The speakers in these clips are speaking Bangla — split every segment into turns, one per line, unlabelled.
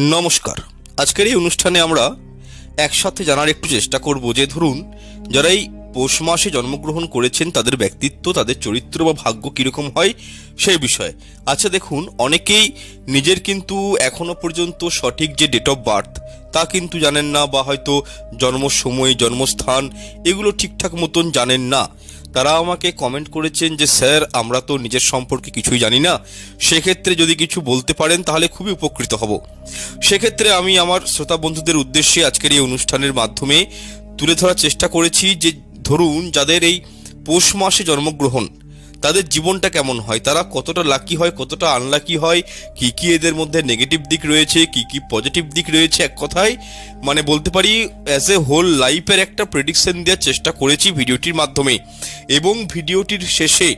নমস্কার। আজকের এই অনুষ্ঠানে আমরা একসাথে জানার একটু চেষ্টা করব যে ধরুন, যারা এই পৌষ মাসে জন্মগ্রহণ করেছেন, তাদের ব্যক্তিত্ব, তাদের চরিত্র বা ভাগ্য কীরকম হয় সেই বিষয়ে। আচ্ছা দেখুন, অনেকেই নিজের কিন্তু এখনও পর্যন্ত সঠিক যে ডেট অফ বার্থ তা কিন্তু জানেন না বা হয়তো জন্ম সময় জন্মস্থান, এগুলো ঠিকঠাক মতন জানেন না। তারা আমাকে কমেন্ট করেছেন যে, স্যার, আমরা তো নিজের সম্পর্কে কিছুই জানি না। সেক্ষেত্রে যদি কিছু বলতে পারেন, তাহলে খুবই উপকৃত হব। সেক্ষেত্রে আমি আমার শ্রোতা বন্ধুদের উদ্দেশ্যে আজকের এই অনুষ্ঠানের মাধ্যমে তুলে ধরার চেষ্টা করেছি যে, ধরুন, যাদের এই পৌষ মাসে জন্মগ্রহণ তাদের জীবনটা কেমন হয়? তারা কতটা লাকি হয়, কতটা আনলাকি হয়? কি কি এদের মধ্যে নেগেটিভ দিক রয়েছে? কি কি পজিটিভ দিক রয়েছে? এক কথায় মানে বলতে পারি অ্যাজ এ হোল লাইফের একটা প্রেডিকশন দেওয়ার চেষ্টা করেছি ভিডিওটির মাধ্যমে। এবং ভিডিওটির শেষে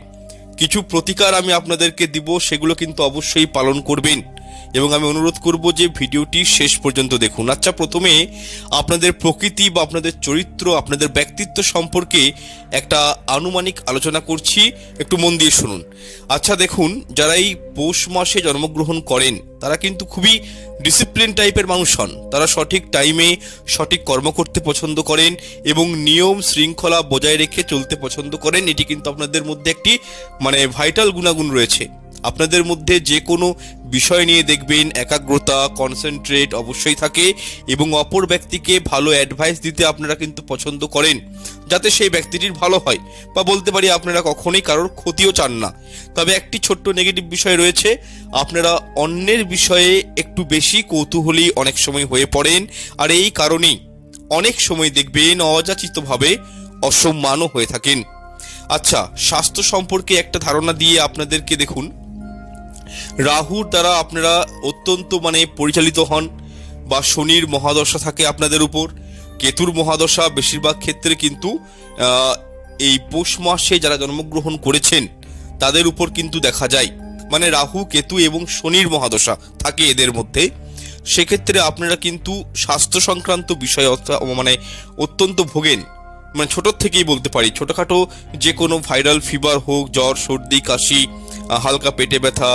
কিছু প্রতিকার আমি আপনাদেরকে দিব, সেগুলো কিন্তু অবশ্যই পালন করবেন। এবং আমি অনুরোধ করব যে ভিডিওটি শেষ পর্যন্ত দেখুন। আচ্ছা প্রথমে আপনাদের প্রকৃতি বা আপনাদের চরিত্র, আপনাদের ব্যক্তিত্ব সম্পর্কে একটা আনুমানিক আলোচনা করছি। একটু মন দিয়ে শুনুন। আচ্ছা দেখুন, যারা এই পৌষ মাসে জন্মগ্রহণ করেন, তারা কিন্তু খুবই ডিসিপ্লিন টাইপের মানুষ হন। তারা সঠিক টাইমে সঠিক কর্ম করতে পছন্দ করেন এবং নিয়ম শৃঙ্খলা বজায় রেখে চলতে পছন্দ করেন। এটি কিন্তু আপনাদের মধ্যে একটি মানে ভাইটাল গুণাগুণ রয়েছে। আপনাদের মধ্যে যে কোনো বিষয় নিয়ে দেখবেন, একাগ্রতা কনসেন্ট্রেট অবশ্যই থাকে এবং অপর ব্যক্তিকে ভালো অ্যাডভাইস দিতে আপনারা কিন্তু পছন্দ করেন, যাতে সেই ব্যক্তিটির ভালো হয় বা বলতে পারি আপনারা কখনোই কারোর ক্ষতিও চান না। তবে একটি ছোট্ট নেগেটিভ বিষয় রয়েছে, আপনারা অন্যের বিষয়ে একটু বেশি কৌতূহলী অনেক সময় হয়ে পড়েন আর এই কারণেই অনেক সময় দেখবেন অযাচিতভাবে অসম্মানও হয়ে থাকেন। আচ্ছা স্বাস্থ্য সম্পর্কে একটা ধারণা দিয়ে আপনাদেরকে দেখুন। রাহুর দ্বারা আপনারা অত্যন্ত মানে পরিচালিত হন, বা শনির মহাদশা থাকে আপনাদের উপর। কেতুর মহাদশা বেশিরভাগ ক্ষেত্রে কিন্তু এই পৌষ মাসে যারা জন্মগ্রহণ করেছেন, তাদের উপর কিন্তু দেখা যায়। মানে রাহু, কেতু এবং শনির মহাদশা থাকে এদের মধ্যে। সেক্ষেত্রে আপনারা কিন্তু স্বাস্থ্য সংক্রান্ত বিষয় মানে অত্যন্ত ভোগেন। মানে ছোটোর থেকেই বলতে পারি, ছোটোখাটো যে কোনো ভাইরাল ফিভার হোক, জ্বর, সর্দি, কাশি হালকা পেটে ব্যথা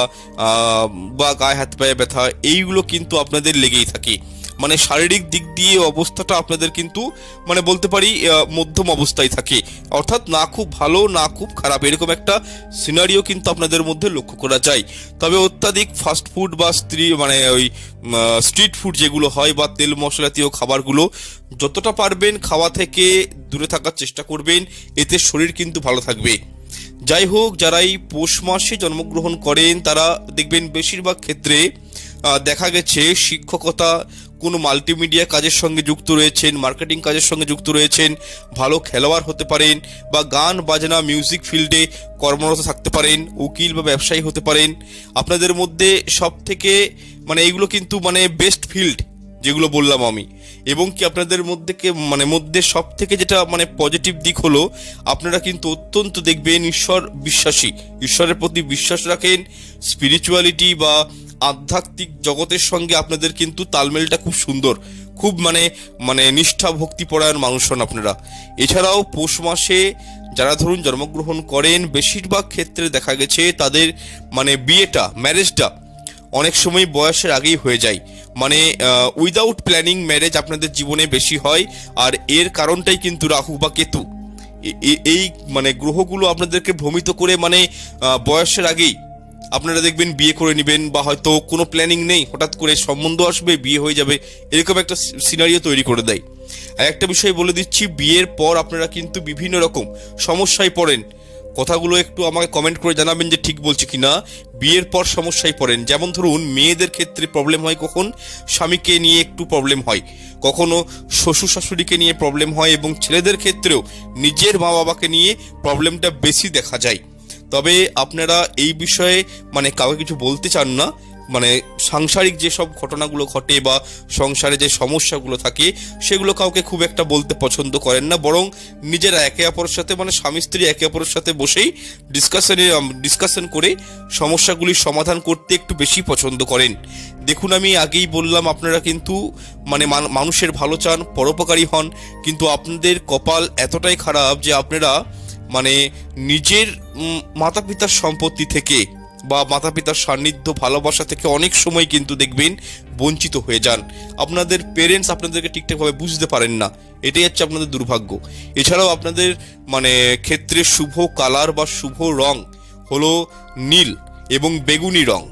বা গায়ে হাত পায়ে ব্যথা, এইগুলো কিন্তু আপনাদের লেগেই থাকে। মানে শারীরিক দিক দিয়ে অবস্থাটা আপনাদের কিন্তু মানে বলতে পারি মধ্যম অবস্থায় থাকে। অর্থাৎ না খুব ভালো, না খুব খারাপ, এরকম একটা সিনারিও কিন্তু আপনাদের মধ্যে লক্ষ্য করা যায়। তবে অত্যাধিক ফাস্ট ফুড বা স্ত্রী মানে ওই স্ট্রিট ফুড যেগুলো হয়, বা তেল মশলাতীয় খাবারগুলো, যতটা পারবেন খাওয়া থেকে দূরে থাকার চেষ্টা করবেন, এতে শরীর কিন্তু ভালো থাকবে। যাই হোক যারা এই পৌষ মাসে জন্মগ্রহণ করেন, তারা দেখবেন বেশিরভাগ ক্ষেত্রে দেখা গেছে শিক্ষকতা কোনো মাল্টিমিডিয়া কাজের সঙ্গে যুক্ত রয়েছেন মার্কেটিং কাজের সঙ্গে যুক্ত রয়েছেন, ভালো খেলোয়াড় হতে পারেন বা গান, বাজনা মিউজিক ফিল্ডে কর্মরত থাকতে পারেন, উকিল বা ব্যবসায়ী হতে পারেন। আপনাদের মধ্যে সব থেকে মানে এইগুলো কিন্তু মানে বেস্ট ফিল্ড যেগুলো বললাম আমি। এবং কি আপনাদের মধ্যে মানে মধ্যে সব থেকে যেটা মানে পজিটিভ দিক হলো, আপনারা কিন্তু অত্যন্ত দেখবেন ঈশ্বর বিশ্বাসী। ঈশ্বরের প্রতি বিশ্বাস রাখেন স্পিরিচুয়ালিটি বা আধ্যাত্মিক জগতের সঙ্গে আপনাদের কিন্তু তালমেলটা খুব সুন্দর। খুব মানে মানে নিষ্ঠা ভক্তি পরায়ণ মানুষ হন আপনারা। এছাড়াও পৌষ মাসে যারা ধরুন জন্মগ্রহণ করেন, বেশিরভাগ ক্ষেত্রে দেখা গেছে তাদের মানে বিয়েটা ম্যারেজটা অনেক সময় বয়সের আগেই হয়ে যায়। মানে উইদাউট প্ল্যানিং ম্যারেজ আপনাদের জীবনে বেশি হয়, আর এর কারণটাই কিন্তু রাহু বা কেতু। এই মানে গ্রহগুলো আপনাদেরকে ভ্রমিত করে মানে বয়সের আগেই আপনারা দেখবেন বিয়ে করে নেবেন বা হয়তো কোনো প্ল্যানিং নেই, হঠাৎ করে সম্বন্ধ আসবে, বিয়ে হয়ে যাবে, এরকম একটা সিনারিও তৈরি করে দেয়। আর একটা বিষয় বলে দিচ্ছি, বিয়ের পর আপনারা কিন্তু বিভিন্ন রকম সমস্যায় পড়েন। কথাগুলো একটু আমাকে কমেন্ট করে জানাবেন যে ঠিক বলছি কি না বিয়ের পর সমস্যায় পড়েন। যেমন ধরুন, মেয়েদের ক্ষেত্রে প্রবলেম হয় কখন? স্বামীকে নিয়ে একটু প্রবলেম হয়। কখনো শ্বশুর শাশুড়িকে নিয়ে প্রবলেম হয় এবং ছেলেদের ক্ষেত্রেও নিজের মা বাবাকে নিয়ে প্রবলেমটা বেশি দেখা যায়। তবে আপনারা এই বিষয়ে মানে কাউকে কিছু বলতে চান না। মানে সাংসারিক যেসব ঘটনাগুলো ঘটে বা সংসারে যে সমস্যাগুলো থাকে, সেগুলো কাউকে খুব একটা বলতে পছন্দ করেন না। বরং নিজেরা একে অপরের সাথে মানে স্বামী স্ত্রী একে অপরের সাথে বসেই ডিসকাশনে ডিসকাশন করে সমস্যাগুলির সমাধান করতে একটু বেশি পছন্দ করেন। দেখুন, আমি আগেই বললাম, আপনারা কিন্তু মানে মানুষের ভালো চান, পরোপকারী হন, কিন্তু আপনাদের কপাল এতটাই খারাপ যে আপনারা মানে নিজের মাতা পিতার সম্পত্তি থেকে বা মাতা পিতার সান্নিধ্য, ভালোবাসা থেকে অনেক সময় কিন্তু দেখবেন বঞ্চিত হয়ে যান। আপনাদের পেরেন্টস আপনাদেরকে ঠিকঠাকভাবে বুঝতে পারেন না। এটাই হচ্ছে আপনাদের দুর্ভাগ্য। এছাড়াও আপনাদের মানে ক্ষেত্রে শুভ কালার বা শুভ রং হলো নীল এবং বেগুনি রং।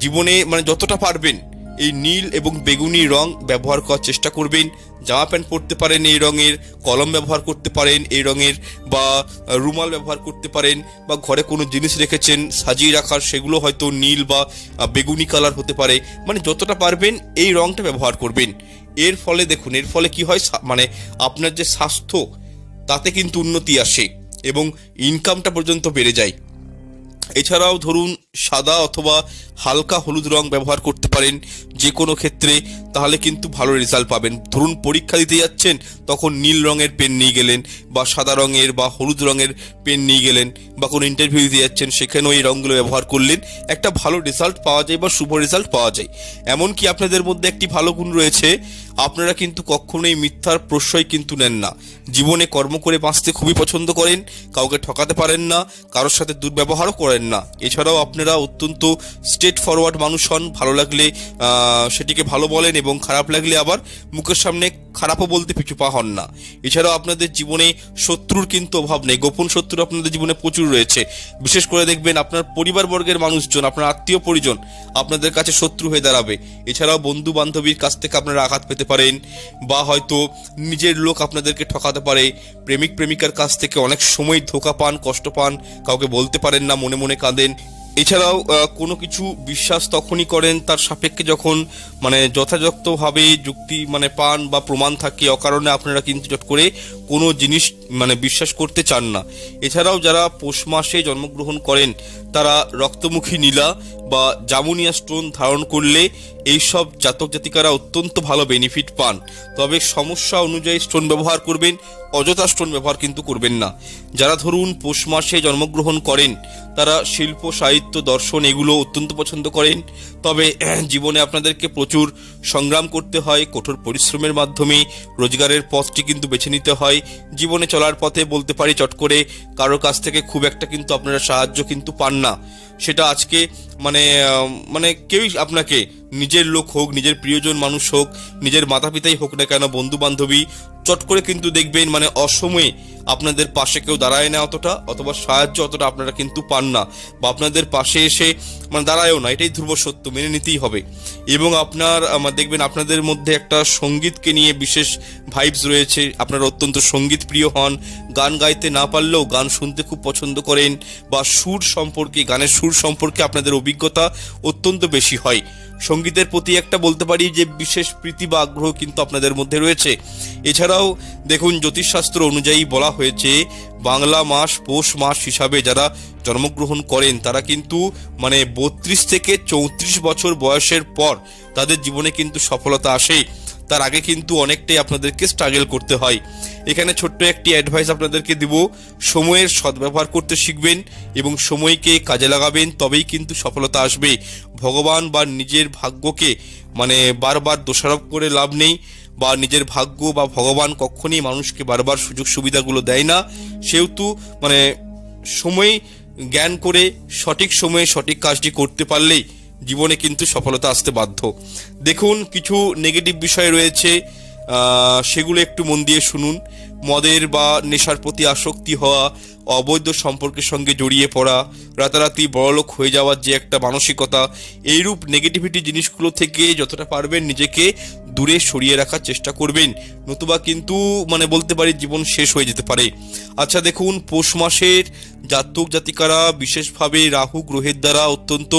জীবনে মানে যতটা পারবেন এই নীল এবং বেগুনি রং ব্যবহার করার চেষ্টা করবেন। জামা প্যান্ট পরতে পারেন এই রঙের, কলম ব্যবহার করতে পারেন এই রঙের, বা রুমাল ব্যবহার করতে পারেন, বা ঘরে কোনো জিনিস রেখেছেন, সাজিয়ে রাখার, সেগুলো হয়তো নীল বা বেগুনি কালার হতে পারে। মানে যতটা পারবেন এই রংটা ব্যবহার করবেন। এর ফলে দেখুন, এর ফলে কি হয় মানে আপনার যে স্বাস্থ্য, তাতে কিন্তু উন্নতি আসে এবং ইনকামটা পর্যন্ত বেড়ে যায়। এছাড়াও ধরুন, সাদা অথবা হালকা হলুদ রং ব্যবহার করতে পারেন যে কোনো ক্ষেত্রে, তাহলে কিন্তু ভালো রেজাল্ট পাবেন। ধরুন পরীক্ষা দিতে যাচ্ছেন, তখন নীল রঙের পেন নিয়ে গেলেন বা সাদা রঙের বা হলুদ রঙের পেন নিয়ে গেলেন বা কোনো ইন্টারভিউ দিতে যাচ্ছেন, সেখানেও এই রঙগুলো ব্যবহার করলেন। একটা ভালো রেজাল্ট পাওয়া যায় বা শুভ রেজাল্ট পাওয়া যায়। এমনকি আপনাদের মধ্যে একটি ভালো গুণ রয়েছে, আপনারা কিন্তু কখনোই মিথ্যার প্রশ্রয় কিন্তু নেন না। জীবনে কর্ম করে বাঁচতে খুবই পছন্দ করেন, কাউকে ঠকাতে পারেন না, কারোর সাথে দুর্ব্যবহারও করেন না। এছাড়াও আপনারা অত্যন্ত স্ট্রেট ফরওয়ার্ড মানুষ হন, ভালো লাগলে সেটিকে ভালো বলেন এবং খারাপ লাগলে আবার মুখের সামনে খারাপও বলতে পিছু পা হন না। এছাড়াও আপনাদের জীবনে শত্রুর কিন্তু অভাব নেই, গোপন শত্রু আপনাদের জীবনে প্রচুর রয়েছে। বিশেষ করে দেখবেন আপনার পরিবারবর্গের মানুষজন, আপনার আত্মীয় পরিজন আপনাদের কাছে শত্রু হয়ে দাঁড়াবে। এছাড়াও বন্ধু বান্ধবীর কাছ থেকে আপনারা আঘাত পেতে পারেন বা হয়তো নিজের লোক আপনাদেরকে ঠকাতে পারে। প্রেমিক প্রেমিকার কাছ থেকে অনেক সময় ধোকা পান, কষ্ট পান, কাউকে বলতে পারেন না, মনে মনে কাঁদেন এছাড়াও কোনো কিছু বিশ্বাস তখনই করেন তার সাপেক্ষে যখন মানে যথাযথভাবে যুক্তি মানে পান বা প্রমাণ থাকে অকারণে আপনারা কিন্তু চট করে কোনো জিনিস মানে বিশ্বাস করতে চান না। এছাড়াও যারা পৌষ মাসে জন্মগ্রহণ করেন তারা রক্তমুখী নীলা বা জামুনিয়া স্টোন ধারণ করলে এইসব জাতক জাতিকারা অত্যন্ত ভালো বেনিফিট পান। তবে সমস্যা অনুযায়ী স্টোন ব্যবহার করবেন, অযথা স্টোন ব্যবহার কিন্তু করবেন না। যারা ধরুন পৌষ মাসে জন্মগ্রহণ করেন, তারা শিল্প, সাহিত্য, দর্শন এগুলো অত্যন্ত পছন্দ করেন। তবে জীবনে আপনাদেরকে প্রচুর সংগ্রাম করতে হয়, কঠোর পরিশ্রমের মাধ্যমে রোজগারের পথটি কিন্তু বেছে নিতে হয়। জীবনে চলার পথে বলতে পারি চট করে কারোর কাছ থেকে খুব একটা কিন্তু আপনারা সাহায্য কিন্তু পান না। সেটা আজকে মানে মানে কেউই আপনাকে, নিজের লোক হোক, নিজের প্রিয়জন মানুষ হোক, নিজের মাতা পিতাই হোক না কেন বন্ধু বান্ধবী চট করে কিন্তু দেখবেন মানে অসময়ে আপনাদের পাশে কেউ দাঁড়ায় না অতটা, অথবা সাহায্য অতটা আপনারা কিন্তু পান না, বা আপনাদের পাশে এসে মানে দাঁড়ায়ও না, এটাই ধ্রুব সত্য, মেনে নিতেই হবে। এবং আপনার দেখবেন আপনাদের মধ্যে একটা সঙ্গীতকে নিয়ে বিশেষ ভাইবস রয়েছে, আপনারা অত্যন্ত সংগীত প্রিয় হন, গান গাইতে না পারলেও গান শুনতে খুব পছন্দ করেন, বা সুর সম্পর্কে, গানের সুর সম্পর্কে আপনাদের অভিজ্ঞতা অত্যন্ত বেশি হয়। সঙ্গীতের প্রতি একটা বলতে পারি যে বিশেষ প্রীতি বা আগ্রহ কিন্তু আপনাদের মধ্যে রয়েছে। এছাড়াও দেখুন, জ্যোতিষশাস্ত্র অনুযায়ী বলা হয়েছে, বাংলা মাস পৌষ মাস হিসাবে যারা জন্মগ্রহণ করেন, তারা কিন্তু মানে বত্রিশ থেকে চৌত্রিশ বছর বয়সের পর তাদের জীবনে কিন্তু সফলতা আসে। তার আগে কিন্তু অনেকটাই আপনাদেরকে স্ট্রাগল করতে হয়। এখানে ছোট্ট একটি অ্যাডভাইস আপনাদেরকে দিব। সময়ের সদ্ব্যবহার করতে শিখবেন এবং সময়কে কাজে লাগাবেন, তবেই কিন্তু সফলতা আসবে। ভগবান বা নিজের ভাগ্যকে মানে বারবার দোষারোপ করে লাভ নেই বা নিজের ভাগ্য বা ভগবান কখনই মানুষকে বারবার সুযোগ সুবিধাগুলো দেয় না। সেহেতু মানে সময় জ্ঞান করে সঠিক সময়ে সঠিক কাজটি করতে পারলেই জীবনে কিন্তু সফলতা আসতে বাধ্য। দেখুন, কিছু নেগেটিভ বিষয় রয়েছে। সেগুলো একটু মন দিয়ে শুনুন। মদের বা নেশার প্রতি আসক্তি হওয়া, অবৈধ সম্পর্কের সঙ্গে জড়িয়ে পড়া, রাতারাতি বড়লোক হয়ে যাওয়ার যে একটা মানসিকতা, এইরূপ নেগেটিভিটি জিনিসগুলো থেকে যতটা পারবেন নিজেকে দূরে সরিয়ে রাখার চেষ্টা করবেন, নতুবা কিন্তু মানে বলতে পারি জীবন শেষ হয়ে যেতে পারে। আচ্ছা দেখুন, পৌষ মাসের জাতক জাতিকারা বিশেষভাবে রাহু গ্রহের দ্বারা অত্যন্ত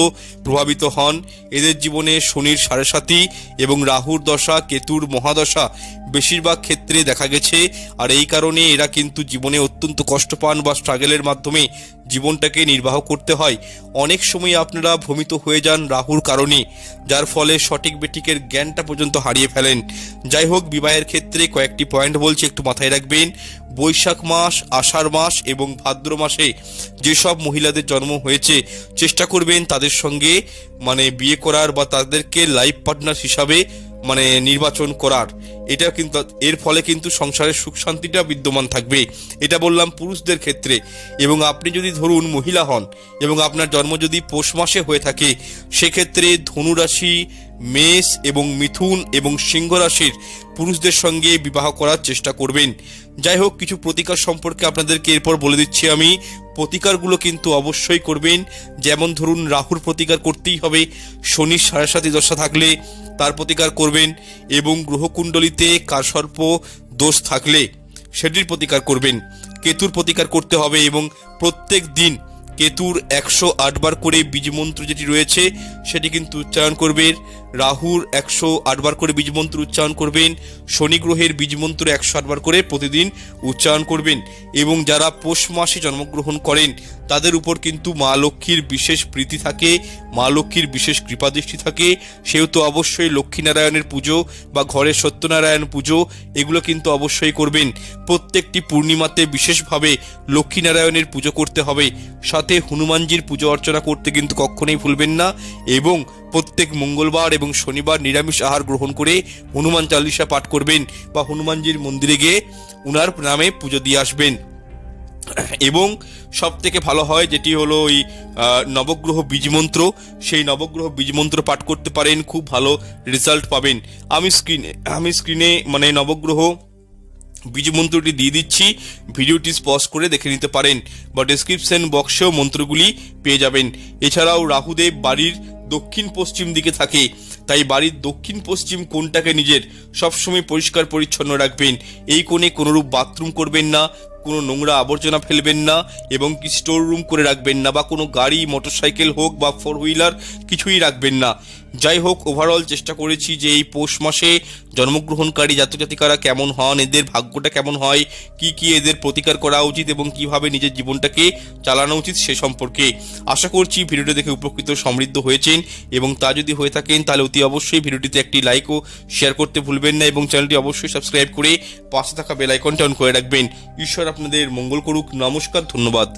প্রভাবিত হন। এদের জীবনে শনির সাড়ে সাতি এবং রাহুর দশা, কেতুর মহাদশা বেশিরভাগ ক্ষেত্রে দেখা গেছে। আর এই কারণে এরা কিন্তু জীবনে অত্যন্ত কষ্ট পান বা স্ট্রাগলের মাধ্যমে জীবনটাকে নির্বাহ করতে হয়। অনেক সময় আপনারা ভ্রমিত হয়ে যান রাহুর কারণে, যার ফলে সঠিক বেটিকের জ্ঞানটা পর্যন্ত হারিয়ে ফেলেন। যাই হোক, বিবাহের ক্ষেত্রে কয়েকটি পয়েন্ট বলছি, একটু মাথায় রাখবেন। বৈশাখ মাস, আষাঢ় মাস এবং ভাদ্র মাসে যেসব মহিলাদের জন্ম হয়েছে, চেষ্টা করবেন তাদের সঙ্গে মানে বিয়ে করার বা তাদেরকে লাইফ পার্টনার হিসাবে মানে নির্বাচন করার, এটা কিন্তু, এর ফলে কিন্তু সংসারের সুখ শান্তিটা বিদ্যমান থাকবে। এটা বললাম পুরুষদের ক্ষেত্রে। এবং আপনি যদি ধরুন মহিলা হন এবং আপনার জন্ম যদি পৌষ মাসে হয়ে থাকে, সেক্ষেত্রে ধনুরাশি মেষ এবং মিথুন এবং সিংহ রাশির পুরুষদের সঙ্গে বিবাহ করার চেষ্টা করবেন। যাই হোক, কিছু প্রতিকার সম্পর্কে আপনাদেরকে এরপর বলে দিচ্ছি আমি। প্রতিকারগুলো কিন্তু অবশ্যই করবেন। যেমন ধরুন, রাহুর প্রতিকার করতেই হবে। শনির সাড়ে সাথে দশা থাকলে তার প্রতিকার করবেন এবং গ্রহকুণ্ডলিতে কাসর্প দোষ থাকলে সেটির প্রতিকার করবেন। কেতুর প্রতিকার করতে হবে এবং প্রত্যেক দিন কেতুর একশো আটবার করে বীজমন্ত্র যেটি রয়েছে, সেটি কিন্তু উচ্চারণ করবেন। রাহুর একশো আটবার করে বীজমন্ত্র উচ্চারণ করবেন, শনি গ্রহের বীজমন্ত্র একশো আটবার করে প্রতিদিন উচ্চারণ করবেন এবং যারা পৌষ মাসে জন্মগ্রহণ করেন, তাদের উপর কিন্তু মা লক্ষ্মীর বিশেষ প্রীতি থাকে, মা লক্ষ্মীর বিশেষ কৃপাদৃষ্টি থাকে। সেহেতু অবশ্যই লক্ষ্মীনারায়ণের পুজো বা ঘরের সত্যনারায়ণ পুজো, এগুলো কিন্তু অবশ্যই করবেন। প্রত্যেকটি পূর্ণিমাতে বিশেষভাবে লক্ষ্মীনারায়ণের পুজো করতে হবে। সাথে হনুমানজির পুজো অর্চনা করতে কিন্তু কখনোই ভুলবেন না এবং প্রত্যেক মঙ্গলবার এবং শনিবার নিরামিষ আহার গ্রহণ করে হনুমান চালিসা পাঠ করবেন বা হনুমানজির মন্দিরে গিয়ে উনার নামে পুজো দিয়ে আসবেন। এবং সব থেকে ভালো হয় যেটি হলো ওই নবগ্রহ বীজমন্ত্র সেই নবগ্রহ বীজমন্ত্র পাঠ করতে পারেন, খুব ভালো রেজাল্ট পাবেন। আমি স্ক্রিনে আমি স্ক্রিনে মানে নবগ্রহ বীজ মন্ত্রটি দিয়ে দিচ্ছি, ভিডিওটি স্পজ করে দেখে নিতে পারেন। বা ডেসক্রিপশন বক্সেও মন্ত্রগুলি পেয়ে যাবেন। এছাড়াও রাহুদেব বাড়ির দক্ষিণ পশ্চিম দিকে থাকে। তাই বাড়ির দক্ষিণ পশ্চিম কোনটাকে নিজের সবসময় পরিষ্কার পরিচ্ছন্ন রাখবেন। এই কোণে কোনোরূপ বাথরুম করবেন না। কোনো নোংরা আবর্জনা ফেলবেন না এবং কি স্টোর রুম করে রাখবেন না বা কোনো গাড়ি মোটরসাইকেল হোক বা ফোর হুইলার কিছুই রাখবেন না। যাই হোক ওভারঅল চেষ্টা করেছি যে এই পৌষ মাসে জন্মগ্রহণকারী জাতক জাতিকারা কেমন হন, এদের ভাগ্যটা কেমন হয়, কি কি এদের প্রতিকার করা উচিত এবং কীভাবে নিজের জীবনটাকে চালানো উচিত সে সম্পর্কে আশা করছি ভিডিওটি দেখে উপকৃত সমৃদ্ধ হয়েছেন এবং তা যদি হয়ে থাকেন তাহলে অতি অবশ্যই ভিডিওটিতে একটি লাইক ও শেয়ার করতে ভুলবেন না এবং চ্যানেলটি অবশ্যই সাবস্ক্রাইব করে পাশে থাকা বেল অন করে রাখবেন। ঈশ্বর আপনাদের মঙ্গল করুক। নমস্কার ধন্যবাদ।